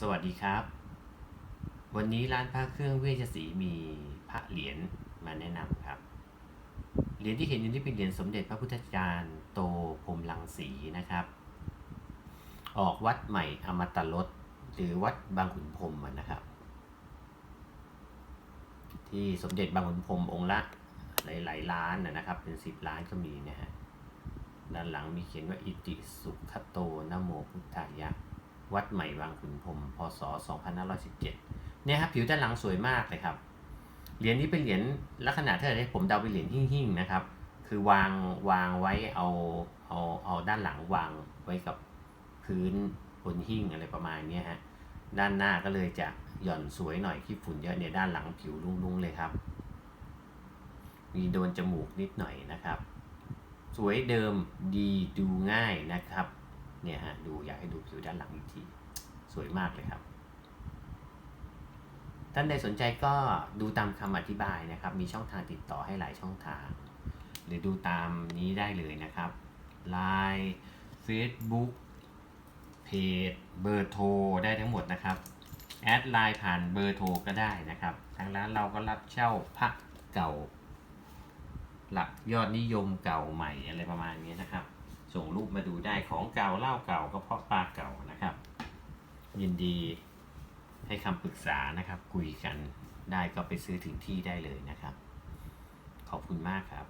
สวัสดีครับ วันนี้ร้านพระเครื่องเวชศรีมีพระเหรียญมาแนะนำครับ เหรียญที่เห็นอยู่นี่เป็นเหรียญสมเด็จพระพุทธจารย์โตพรมลังสีนะครับ ออกวัดใหม่อมตะรสหรือวัดบางขุนพรมนะครับ ที่สมเด็จบางขุนพรมองค์ละหลายๆล้านนะครับ เป็นสิบล้านก็มีนะฮะด้านหลังมีเขียนว่าอิติสุขโตนโมพุทธายะ วัดใหม่บางขุนพรมพศ 2517 เนี่ยครับผิวด้านหลังสวยมากเลยครับ เหรียญนี้เป็นเหรียญลักษณะถ้าให้ผมเดาเป็นเหรียญหิ่งๆนะครับ คือวางวางไว้เอาเอาเอาด้านหลังวางไว้กับพื้นบนหิ้งอะไรประมาณนี้ฮะ ด้านหน้าก็เลยจะหย่อนสวยหน่อยขี้ฝุ่นเยอะเนี่ยด้านหลังผิวลุ่งๆเลยครับ มีโดนจมูกนิดหน่อยนะครับ สวยเดิมดีดูง่ายนะครับ เนี่ยฮะดูอยากให้ดูผิวด้านหลังอีกทีสวยมากเลยครับ ท่านใดสนใจก็ดูตามคำอธิบายนะครับ มีช่องทางติดต่อให้หลายช่องทาง หรือดูตามนี้ได้เลยนะครับ Line Facebook เพจเบอร์โทรได้ทั้งหมดนะครับแอดไลน์ผ่านเบอร์โทรก็ได้นะครับ ทางร้านเราก็รับเช่าพระเก่า หลักยอดนิยมเก่าใหม่อะไรประมาณนี้นะครับ ส่งรูปมาดูได้ของเก่าเล่าเก่าก็เพราะปลาเก่านะครับ ยินดีให้คำปรึกษานะครับ คุยกันได้ก็ไปซื้อถึงที่ได้เลยนะครับ ขอบคุณมากครับ